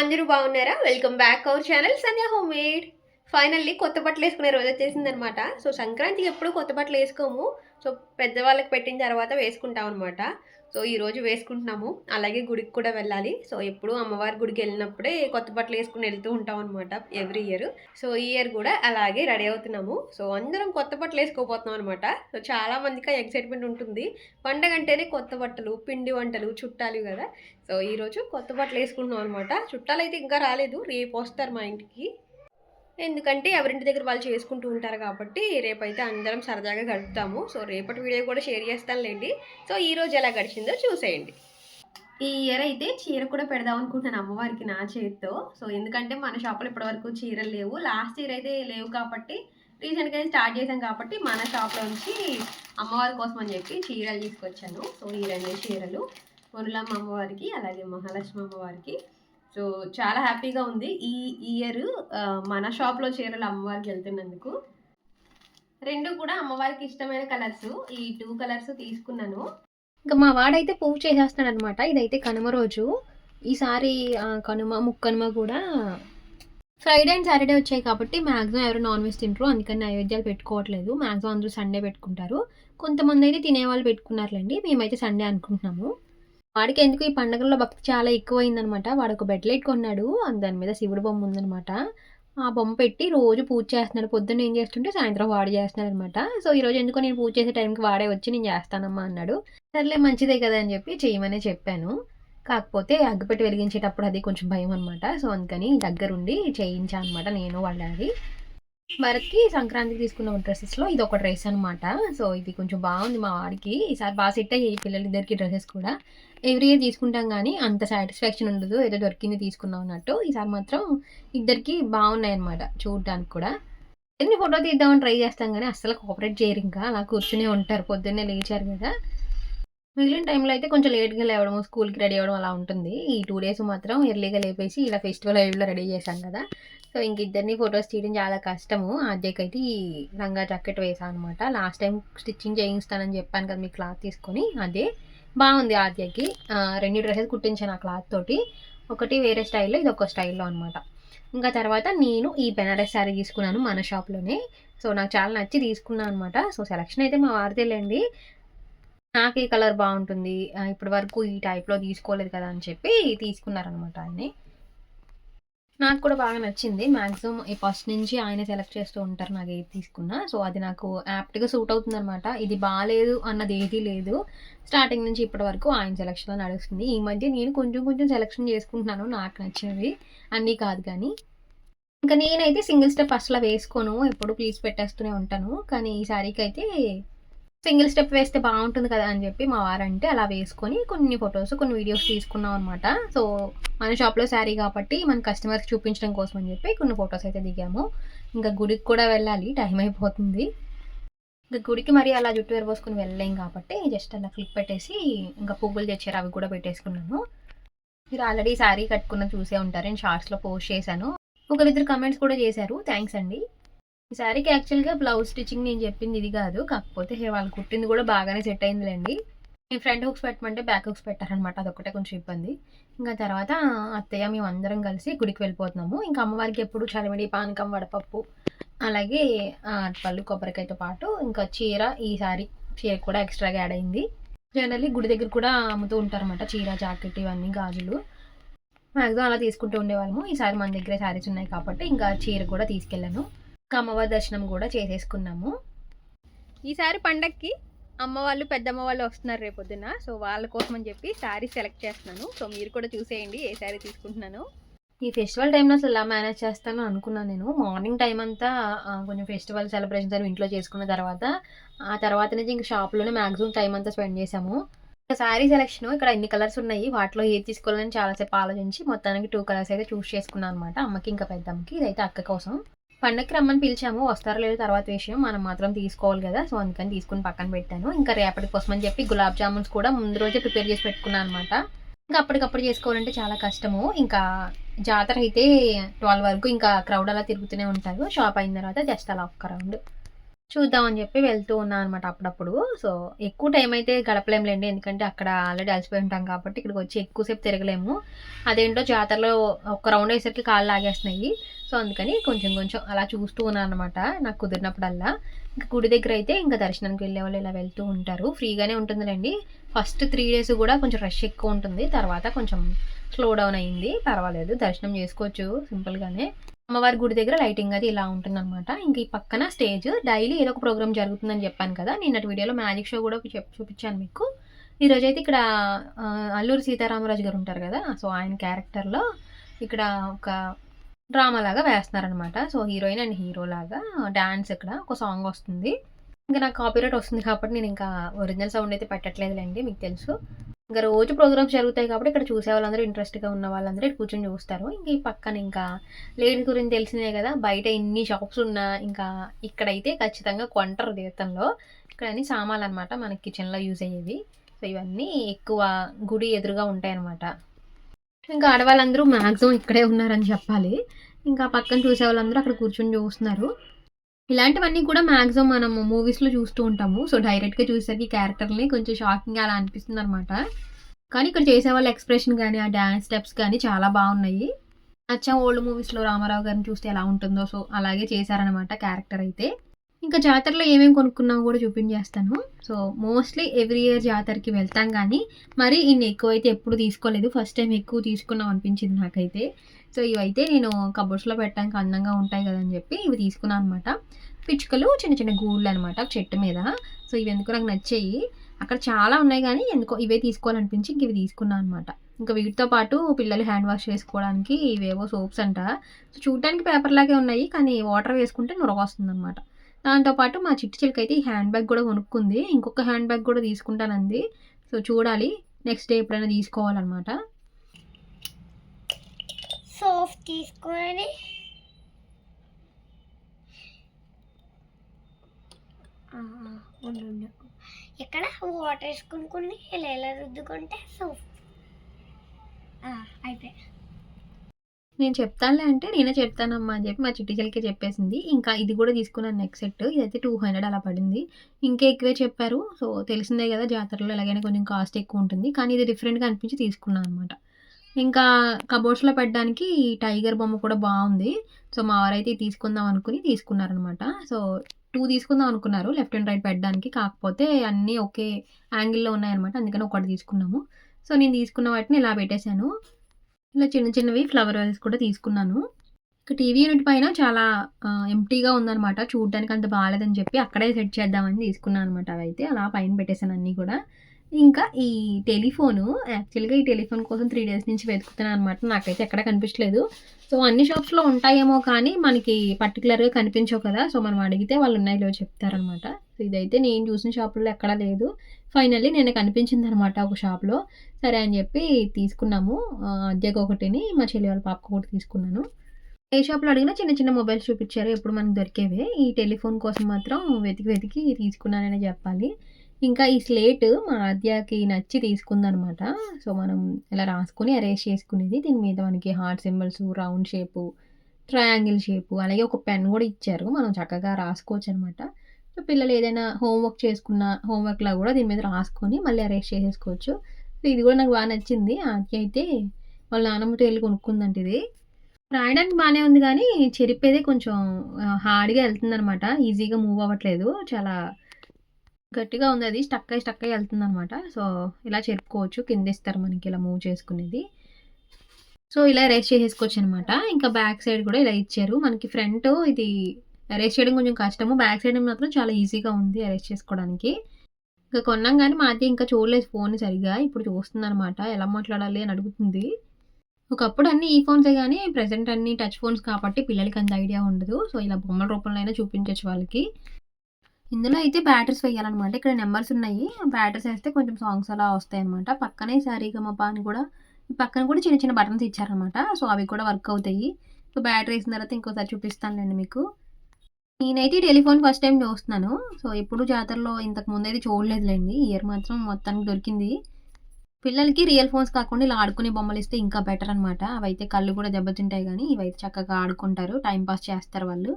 అందరూ బాగున్నారా? Welcome back our channel Sandhya home made finally కొత్త బట్టలు వేసుకునే రోజు వచ్చేసిందనమాట సో సంక్రాంతికి ఎప్పుడు కొత్త బట్టలు వేసుకోము. సో పెద్దవాళ్ళకి పెట్టిన తర్వాత వేసుకుంటాం అనమాట సో ఈరోజు వేసుకుంటున్నాము. అలాగే గుడికి కూడా వెళ్ళాలి. సో ఎప్పుడు అమ్మవారి గుడికి వెళ్ళినప్పుడే కొత్త బట్టలు వేసుకుని వెళ్తూ ఉంటాం అనమాట ఎవ్రీ ఇయర్. సో ఈ ఇయర్ కూడా అలాగే రెడీ అవుతున్నాము. సో అందరం కొత్త బట్టలు వేసుకోపోతున్నాం అనమాట సో చాలా మందికి ఎక్సైట్మెంట్ ఉంటుంది. పండగ అంటేనే కొత్త బట్టలు పిండి వంటలు చుట్టాలు కదా. సో ఈరోజు కొత్త బట్టలు వేసుకుంటున్నాం అనమాట చుట్టాలు అయితే ఇంకా రాలేదు. రేపు వస్తారు మా ఇంటికి. ఎందుకంటే ఎవరింటి దగ్గర వాళ్ళు చేసుకుంటూ ఉంటారు కాబట్టి రేపైతే అందరం సరదాగా గడుపుతాము. సో రేపటి వీడియో కూడా షేర్ చేస్తానులేండి. సో ఈ రోజు ఎలా గడిచిందో చూసేయండి. ఈ ఇయర్ అయితే చీర కూడా పెడదాం అనుకుంటున్నాను అమ్మవారికి నా చేతితో. సో ఎందుకంటే మన షాప్లో ఇప్పటివరకు చీరలు లేవు. లాస్ట్ ఇయర్ అయితే లేవు కాబట్టి రీసెంట్గా స్టార్ట్ చేశాం కాబట్టి మన షాప్లో నుంచి అమ్మవారి కోసం అని చెప్పి చీరలు తీసుకొచ్చాను. సో ఈ రెండు చీరలు మురళమ్మ అమ్మవారికి అలాగే మహాలక్ష్మి అమ్మవారికి. సో చాలా హ్యాపీగా ఉంది. ఈ ఇయర్ మన షాప్లో చీరలు అమ్మవారికి వెళ్తున్నందుకు. రెండు కూడా అమ్మవారికి ఇష్టమైన కలర్స్. ఈ టూ కలర్స్ తీసుకున్నాను. ఇంకా మా వాడైతే పువ్వు చేసేస్తాడు అనమాట ఇదైతే కనుమ రోజు. ఈసారి కనుమ ముక్కనుమ కూడా ఫ్రైడే అండ్ సాటర్డే వచ్చాయి కాబట్టి మ్యాక్సిమం ఎవరు నాన్ వెజ్ తింటారు. అందుకని నైవేద్యాలు పెట్టుకోవట్లేదు. మ్యాక్సిమం అందరూ సండే పెట్టుకుంటారు. కొంతమంది అయితే తినేవాళ్ళు పెట్టుకున్నారులేండి. మేమైతే సండే అనుకుంటున్నాము. వాడికి ఎందుకు ఈ పండుగల్లో భక్తి చాలా ఎక్కువైందనమాట. వాడు ఒక బెడ్ లైట్ కొన్నాడు దాని మీద శివుడు బొమ్మ ఉందనమాట. ఆ బొమ్మ పెట్టి రోజు పూజ చేస్తున్నాడు. పొద్దున్న ఏం చేస్తుంటే సాయంత్రం వాడు చేస్తున్నాడు అనమాట సో ఈరోజు ఎందుకు ఎందుకో నేను పూజ చేసే టైంకి వాడే వచ్చి నేను చేస్తానమ్మా అన్నాడు. సర్లే మంచిదే కదా అని చెప్పి చేయమనే చెప్పాను. కాకపోతే అగ్గిపెట్టి వెలిగించేటప్పుడు అది కొంచెం భయం అనమాట సో అందుకని దగ్గరుండి చేయించా అనమాట నేను వాళ్ళ అది భరత్కి సంక్రాంతికి తీసుకున్న డ్రెస్సెస్లో. ఇది ఒక డ్రెస్ అనమాట సో ఇది కొంచెం బాగుంది మా వాడికి ఈసారి బాగా సెట్ అయ్యాయి పిల్లలిద్దరికి డ్రెస్సెస్ కూడా. ఎవ్రీ ఇయర్ తీసుకుంటాం కానీ అంత సాటిస్ఫాక్షన్ ఉండదు. ఏదో దొరికింది తీసుకున్నాం అన్నట్టు. ఈసారి మాత్రం ఇద్దరికి బాగున్నాయి అనమాట చూడడానికి కూడా. ఎన్ని ఫోటో తీద్దామని ట్రై చేస్తాం కానీ అస్సలు కోఆపరేట్ చేయరు ఇంకా. అలా కూర్చునే ఉంటారు. పొద్దున్నే లేచారు కదా. మిగిలిన టైంలో అయితే కొంచెం లేట్గా లేవడం స్కూల్కి రెడీ అవ్వడం అలా ఉంటుంది. ఈ టూ డేస్ మాత్రం ఎర్లీగా లేపేసి ఇలా ఫెస్టివల్ లైవ్లో రెడీ చేశాం కదా. సో ఇంక ఇద్దరిని ఫొటోస్ తీయడం చాలా కష్టము. ఆద్యకైతే ఈ లంగా జాకెట్ వేసాను అనమాట లాస్ట్ టైం స్టిచ్చింగ్ చేయిస్తానని చెప్పాను కదా మీ క్లాత్ తీసుకొని అదే బాగుంది ఆద్యకి. రెండు డ్రెస్సెస్ కుట్టించాను ఆ క్లాత్ తోటి. ఒకటి వేరే స్టైల్లో ఇది ఒక స్టైల్లో అనమాట. ఇంకా తర్వాత నేను ఈ బెనారస్ శారీ తీసుకున్నాను మన షాప్లోనే. సో నాకు చాలా నచ్చి తీసుకున్నాను అనమాట. సో సెలక్షన్ అయితే మా వారిదేలేండి. నాకు ఈ కలర్ బాగుంటుంది. ఇప్పటి వరకు ఈ టైప్లో తీసుకోలేదు కదా అని చెప్పి తీసుకున్నారనమాట ఆయనే నాకు కూడా బాగా నచ్చింది. మ్యాక్సిమం ఈ ఫస్ట్ నుంచి ఆయన సెలెక్ట్ చేస్తూ ఉంటారు నాకు ఏది తీసుకున్నా. సో అది నాకు యాప్ట్గా సూట్ అవుతుంది అనమాట ఇది బాగాలేదు అన్నది ఏదీ లేదు. స్టార్టింగ్ నుంచి ఇప్పటి వరకు ఆయన సెలెక్షన్లో నడుస్తుంది. ఈ మధ్య నేను కొంచెం కొంచెం సెలెక్షన్ చేసుకుంటున్నాను. నాకు నచ్చినవి అన్నీ కాదు కానీ. ఇంకా నేనైతే సింగిల్ స్టెప్ అసలు వేసుకోను. ఎప్పుడు ప్లీజ్ పెట్టేస్తూనే ఉంటాను. కానీ ఈ శారీకి అయితే సింగిల్ స్టెప్ వేస్తే బాగుంటుంది కదా అని చెప్పి మా వారంటే అలా వేసుకొని కొన్ని ఫొటోస్ కొన్ని వీడియోస్ తీసుకున్నాం అనమాట సో మన షాప్లో శారీ కాబట్టి మన కస్టమర్స్ చూపించడం కోసం అని చెప్పి కొన్ని ఫొటోస్ అయితే దిగాము. ఇంకా గుడికి కూడా వెళ్ళాలి టైం అయిపోతుంది. ఇంకా గుడికి మరి అలా జుట్టు ఎరబోసుకుని వెళ్ళలేం కాబట్టి జస్ట్ అలా క్లిక్ పెట్టేసి ఇంకా పువ్వులు తెచ్చారు అవి కూడా పెట్టేసుకున్నాను మీరు ఆల్రెడీ శారీ కట్టుకున్న చూసే ఉంటారు. నేను షార్ట్స్లో పోస్ట్ చేశాను. ఒకరిద్దరు కమెంట్స్ కూడా చేశారు. థ్యాంక్స్ అండి. ఈ శారీకి యాక్చువల్గా బ్లౌజ్ స్టిచ్చింగ్ నేను చెప్పింది ఇది కాదు. కాకపోతే వాళ్ళు కుట్టింది కూడా బాగానే సెట్ అయిందిలేండి. నేను ఫ్రంట్ హుక్స్ పెట్టమంటే బ్యాక్ హుక్స్ పెట్టారనమాట అదొకటే కొంచెం ఇబ్బంది. ఇంకా తర్వాత అత్తయ్య మేము అందరం కలిసి గుడికి వెళ్ళిపోతున్నాము. ఇంకా అమ్మవారికి ఎప్పుడు చలిమిడి పానకం వడపప్పు అలాగే పళ్ళు కొబ్బరికాయతో పాటు ఇంకా చీర ఈ సారీ చీర కూడా ఎక్స్ట్రాగా యాడ్ అయింది. జనరల్లీ గుడి దగ్గర కూడా అమ్ముతూ ఉంటారన్నమాట. చీర జాకెట్ ఇవన్నీ గాజులు. మ్యాక్సిమం అలా తీసుకుంటూ ఉండేవాళ్ళము. ఈసారి మన దగ్గర శారీస్ ఉన్నాయి కాబట్టి ఇంకా చీర కూడా తీసుకెళ్ళాను. అమ్మవారి దర్శనం కూడా చేసేసుకున్నాము. ఈసారి పండక్కి అమ్మ వాళ్ళు పెద్దమ్మ వాళ్ళు వస్తున్నారు రేపొద్దున. సో వాళ్ళ కోసం అని చెప్పి శారీ సెలెక్ట్ చేస్తున్నాను. సో మీరు కూడా చూసేయండి ఏ శారీ తీసుకుంటున్నాను. ఈ ఫెస్టివల్ టైంలో అసలు ఎలా మేనేజ్ చేస్తానో అనుకున్నాను నేను. మార్నింగ్ టైం అంతా కొంచెం ఫెస్టివల్ సెలబ్రేషన్స్ అవి ఇంట్లో చేసుకున్న తర్వాత ఆ తర్వాత నుంచి ఇంక షాప్లోనే మ్యాక్సిమం టైం అంతా స్పెండ్ చేసాము శారీ సెలెక్షన్ ఇక్కడ ఎన్ని కలర్స్ ఉన్నాయి వాటిలో ఏది తీసుకోవాలని చాలాసేపు ఆలోచించి మొత్తానికి టూ కలర్స్ అయితే చూస్ చేసుకున్నాను అనమాట అమ్మకి ఇంకా పెద్దమ్మకి ఇదైతే అక్క కోసం. పండక్కి రమ్మని పిలిచాము వస్తారో లేదో తర్వాత విషయం మనం మాత్రం తీసుకోవాలి కదా. సో అందుకని తీసుకుని పక్కన పెట్టాను. ఇంకా రేపటి కోసం అని చెప్పి గులాబ్ జామున్స్ కూడా ముందు రోజే ప్రిపేర్ చేసి పెట్టుకున్నాను అనమాట ఇంకా అప్పటికప్పుడు చేసుకోవాలంటే చాలా కష్టము. ఇంకా జాతర అయితే ట్వెల్వ్ వరకు ఇంకా క్రౌడ్ అలా తిరుగుతూనే ఉంటారు. షాప్ అయిన తర్వాత జస్ట్ అలా ఒక్క రౌండ్ చూద్దామని చెప్పి వెళ్తూ ఉన్నాను అనమాట అప్పుడప్పుడు. సో ఎక్కువ టైం అయితే గడపలేములేండి ఎందుకంటే అక్కడ ఆల్రెడీ అలసిపోయి ఉంటాం కాబట్టి ఇక్కడికి వచ్చి ఎక్కువసేపు తిరగలేము. అదేంటో జాతరలో ఒక రౌండ్ వేసరికి కాళ్ళు లాగేస్తున్నాయి. సో అందుకని కొంచెం కొంచెం అలా చూస్తూ ఉన్నాను అనమాట నాకు కుదిరినప్పుడల్లా. ఇంకా గుడి దగ్గర అయితే ఇంకా దర్శనానికి వెళ్ళే వాళ్ళు ఇలా వెళ్తూ ఉంటారు. ఫ్రీగానే ఉంటుందిలేండి. ఫస్ట్ త్రీ డేస్ కూడా కొంచెం రష్ ఎక్కువ ఉంటుంది. తర్వాత కొంచెం స్లో డౌన్ అయింది. పర్వాలేదు దర్శనం చేసుకోవచ్చు సింపుల్గానే. అమ్మవారి గుడి దగ్గర లైటింగ్ అది ఇలా ఉంటుందన్నమాట. ఇంక ఈ పక్కన స్టేజ్ డైలీ ఏదో ఒక ప్రోగ్రామ్ జరుగుతుందని చెప్పాను కదా నిన్నటి వీడియోలో మ్యాజిక్ షో కూడా చెప్ చూపించాను మీకు. ఈరోజు అయితే ఇక్కడ అల్లూరి సీతారామరాజు గారు ఉంటారు కదా సో ఆయన క్యారెక్టర్లో ఇక్కడ ఒక డ్రామా లాగా వేస్తున్నారనమాట. సో హీరోయిన్ అండ్ హీరో లాగా డాన్స్ ఇక్కడ ఒక సాంగ్ వస్తుంది. ఇంకా నాకు కాపీరైట్ వస్తుంది కాబట్టి నేను ఇంకా ఒరిజినల్ సౌండ్ అయితే పెట్టట్లేదులేండి మీకు తెలుసు. ఇంకా రోజు ప్రోగ్రామ్స్ జరుగుతాయి కాబట్టి ఇక్కడ చూసే వాళ్ళందరూ ఇంట్రెస్ట్గా ఉన్న వాళ్ళందరూ కూర్చొని చూస్తారు. ఇంకా ఈ పక్కన ఇంకా లేడీస్ గురించి తెలిసిందే కదా బయట ఎన్ని షాప్స్ ఉన్నా ఇంకా ఇక్కడైతే ఖచ్చితంగా కొంటారు తీర్థంలో. ఇక్కడ అన్ని సామాన్లు అనమాట మనకి కిచెన్లో యూజ్ అయ్యేవి. సో ఇవన్నీ ఎక్కువ గుడి ఎదురుగా ఉంటాయి అనమాట ఇంకా ఆడవాళ్ళందరూ మ్యాక్సిమం ఇక్కడే ఉన్నారని చెప్పాలి. ఇంకా పక్కన చూసే వాళ్ళందరూ అక్కడ కూర్చొని చూస్తున్నారు. ఇలాంటివన్నీ కూడా మ్యాక్సిమం మనం మూవీస్లో చూస్తూ ఉంటాము. సో డైరెక్ట్గా చూసేసరికి క్యారెక్టర్ని కొంచెం షాకింగ్ అలా అనిపిస్తుంది అనమాట కానీ ఇక్కడ చేసే వాళ్ళ ఎక్స్ప్రెషన్ కానీ ఆ డ్యాన్స్ స్టెప్స్ కానీ చాలా బాగున్నాయి. నచ్చా ఓల్డ్ మూవీస్లో రామారావు గారిని చూస్తే ఎలా ఉంటుందో సో అలాగే చేశారనమాట క్యారెక్టర్ అయితే. ఇంకా జాతరలో ఏమేమి కొనుక్కున్నావు కూడా చూపించేస్తాను సో మోస్ట్లీ ఎవ్రీ ఇయర్ జాతరకి వెళ్తాం కానీ మరి ఇన్ని ఎక్కువ అయితే ఎప్పుడు తీసుకోలేదు. ఫస్ట్ టైం ఎక్కువ తీసుకున్నాం అనిపించింది నాకైతే. సో ఇవైతే నేను కబోర్డ్స్లో పెట్టడానికి అందంగా ఉంటాయి కదని చెప్పి ఇవి తీసుకున్నాను అనమాట పిచ్చుకలు చిన్న చిన్న గూళ్ళు అనమాట చెట్టు మీద. సో ఇవి ఎందుకు నాకు నచ్చాయి. అక్కడ చాలా ఉన్నాయి కానీ ఎందుకో ఇవే తీసుకోవాలనిపించి ఇంక ఇవి తీసుకున్నాను అనమాట ఇంకా వీటితో పాటు పిల్లలు హ్యాండ్ వాష్ చేసుకోవడానికి ఇవేవో సోప్స్ అంట. సో చూడటానికి పేపర్ లాగే ఉన్నాయి కానీ వాటర్ వేసుకుంటే నురగొస్తుంది అనమాట దాంతోపాటు మా చిట్టి చిలుక అయితే ఈ హ్యాండ్ బ్యాగ్ కూడా కొనుక్కుంది. ఇంకొక హ్యాండ్ బ్యాగ్ కూడా తీసుకుంటానంది. సో చూడాలి. నెక్స్ట్ డే ఎప్పుడైనా తీసుకోవాలన్నమాట. సోఫ్ తీసుకొని ఎక్కడ? ఇక్కడ వాటర్ వేసుకుని ఇలా ఇలా రుద్దుకుంటే సోఫ్ అయిపోయి నేను చెప్తానులే అంటే నేనే చెప్తానమ్మా అని చెప్పి మా చిట్టిచలికే చెప్పేసింది. ఇంకా ఇది కూడా తీసుకున్నాను నెక్స్ట్ సెట్ ఇదైతే టూ హండ్రెడ్ అలా పడింది. ఇంకా ఎక్కువే చెప్పారు. సో తెలిసిందే కదా జాతరలో ఎలాగైనా కొంచెం కాస్ట్ ఎక్కువ ఉంటుంది. కానీ ఇది డిఫరెంట్గా అనిపించి తీసుకున్నాను అనమాట ఇంకా కబోర్డ్స్లో పెట్టడానికి టైగర్ బొమ్మ కూడా బాగుంది. సో మా వారైతే తీసుకుందాం అనుకుని తీసుకున్నారనమాట సో టూ తీసుకుందాం అనుకున్నారు. లెఫ్ట్ అండ్ రైట్ పెట్టడానికి. కాకపోతే అన్నీ ఒకే యాంగిల్లో ఉన్నాయన్నమాట. అందుకని ఒకటి తీసుకున్నాము. సో నేను తీసుకున్న వాటిని ఇలా పెట్టేశాను. ఇలా చిన్న చిన్నవి ఫ్లవర్ వాల్స్ కూడా తీసుకున్నాను. ఇక టీవీ యూనిట్ పైన చాలా ఎంటీగా ఉందన్నమాట. చూడడానికి అంత బాగాలేదని చెప్పి అక్కడే సెట్ చేద్దామని తీసుకున్నాను అనమాట అవైతే. అలా పైన పెట్టేశాను అన్నీ కూడా. ఇంకా ఈ టెలిఫోను యాక్చువల్గా ఈ టెలిఫోన్ కోసం త్రీ డేస్ నుంచి వెతుకుతున్నాను అనమాట నాకైతే ఎక్కడ కనిపించలేదు. సో అన్ని షాప్స్లో ఉంటాయేమో కానీ మనకి పర్టికులర్గా కనిపించవు కదా. సో మనం అడిగితే వాళ్ళు ఉన్నాయి లేవో చెప్తారనమాట సో ఇదైతే నేను చూసిన షాపుల్లో ఎక్కడా లేదు. ఫైనల్లీ నేను కనిపించింది అనమాట ఒక షాప్లో సరే అని చెప్పి తీసుకున్నాము. అద్దెకు ఒకటిని మా చెల్లి వాళ్ళ పాపకు ఒకటి తీసుకున్నాను. ఏ షాప్లో అడిగినా చిన్న చిన్న మొబైల్స్ చూపించారు. ఎప్పుడు మనకు దొరికేవే. ఈ టెలిఫోన్ కోసం మాత్రం వెతికి వెతికి తీసుకున్నాననే చెప్పాలి. ఇంకా ఈ స్లేట్ మా ఆద్యకి నచ్చి తీసుకుందనమాట. సో మనం ఇలా రాసుకొని అరేంజ్ చేసుకునేది. దీని మీద మనకి heart symbols round shape triangle shape అలాగే ఒక పెన్ కూడా ఇచ్చారు. మనం చక్కగా రాసుకోవచ్చు అనమాట సో పిల్లలు ఏదైనా హోంవర్క్ చేసుకున్న హోంవర్క్లా కూడా దీని మీద రాసుకొని మళ్ళీ అరేంజ్ చేసేసుకోవచ్చు. సో ఇది కూడా నాకు బాగా నచ్చింది. ఆద్య అయితే వాళ్ళ నాన్నమ్మతో వెళ్ళి కొనుక్కుందంట ఇది. రాయడానికి బాగానే ఉంది కానీ చెరిపేదే కొంచెం హార్డ్గా వెళ్తుంది అనమాట ఈజీగా మూవ్ అవ్వట్లేదు. చాలా గట్టిగా ఉంది అది స్టక్ అయి స్టక్ అయి వెళ్తుంది అనమాట సో ఇలా చెరుపుకోవచ్చు. కింద ఇస్తారు మనకి ఇలా మూవ్ చేసుకునేది. సో ఇలా అరేంజ్ చేసేసుకోవచ్చు అనమాట ఇంకా బ్యాక్ సైడ్ కూడా ఇలా ఇచ్చారు. మనకి ఫ్రంట్ ఇది అరేస్ చేయడం కొంచెం కష్టము. బ్యాక్ సైడ్ మాత్రం చాలా ఈజీగా ఉంది అరేస్ చేసుకోవడానికి. ఇంకా కొన్నాం కానీ మాది ఇంకా చూడలేదు ఫోన్ సరిగా ఇప్పుడు చూస్తుంది అనమాట ఎలా మాట్లాడాలి అని అడుగుతుంది. ఒకప్పుడు అన్ని ఈ ఫోన్సే కానీ ప్రజెంట్ అన్ని టచ్ ఫోన్స్ కాబట్టి పిల్లలకి అంత ఐడియా ఉండదు. సో ఇలా బొమ్మల రూపంలో అయినా చూపించవచ్చు వాళ్ళకి. ఇందులో అయితే బ్యాటరీస్ వేయాలన్నమాట. ఇక్కడ నెంబర్స్ ఉన్నాయి. బ్యాటరీస్ వేస్తే కొంచెం సాంగ్స్ అలా వస్తాయి అనమాట పక్కనే సారీగమప అని కూడా పక్కన కూడా చిన్న చిన్న బటన్స్ ఇచ్చారనమాట సో అవి కూడా వర్క్ అవుతాయి. సో బ్యాటరీ వేసిన తర్వాత ఇంకోసారి చూపిస్తానులేండి మీకు. నేనైతే టెలిఫోన్ ఫస్ట్ టైం చూస్తున్నాను. సో ఎప్పుడు జాతరలో ఇంతకు ముందు అయితే చూడలేదులేండి. ఇయర్ మాత్రం మొత్తానికి దొరికింది. పిల్లలకి రియల్ ఫోన్స్ కాకుండా ఇలా ఆడుకునే బొమ్మలు ఇస్తే ఇంకా బెటర్ అనమాట అవైతే కళ్ళు కూడా దెబ్బతింటాయి కానీ ఇవైతే చక్కగా ఆడుకుంటారు. టైం పాస్ చేస్తారు వాళ్ళు.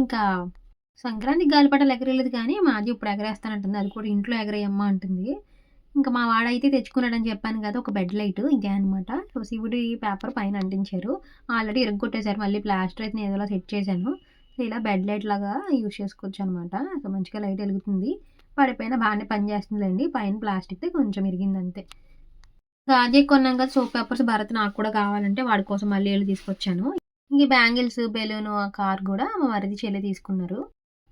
ఇంకా సంక్రాంతికి గాలిపటాలు ఎగరేయలేదు కానీ మాది ఇప్పుడు ఎగరేస్తానంటుంది. అది కూడా ఇంట్లో ఎగరేయమ్మా అంటుంది. ఇంకా మా వాడైతే తెచ్చుకున్నాడని చెప్పాను కదా ఒక బెడ్ లైట్ ఇదే అనమాట సో శివుడి పేపర్ పైన అంటించారు. ఆల్రెడీ ఇరగొట్టేశారు మళ్ళీ ప్లాస్టర్ అయితే నేను ఏదోలా సెట్ చేశాను. సో ఇలా బెడ్ లైట్ లాగా యూస్ చేసుకోవచ్చు అనమాట సో మంచిగా లైట్ వెలుగుతుంది. పడిపోయిన బాగానే పనిచేస్తుందండి పైన ప్లాస్టిక్తే కొంచెం ఇరిగింది అంతే. గాజే కొన్నాం కదా సోప్ పేపర్స్ భరత్ నాకు కూడా కావాలంటే వాడి కోసం మళ్ళీ వెళ్ళి తీసుకొచ్చాను. ఇంక బ్యాంగిల్స్ బెలూన్ ఆ కార్ కూడా మా మరిది చెల్లి తీసుకున్నారు.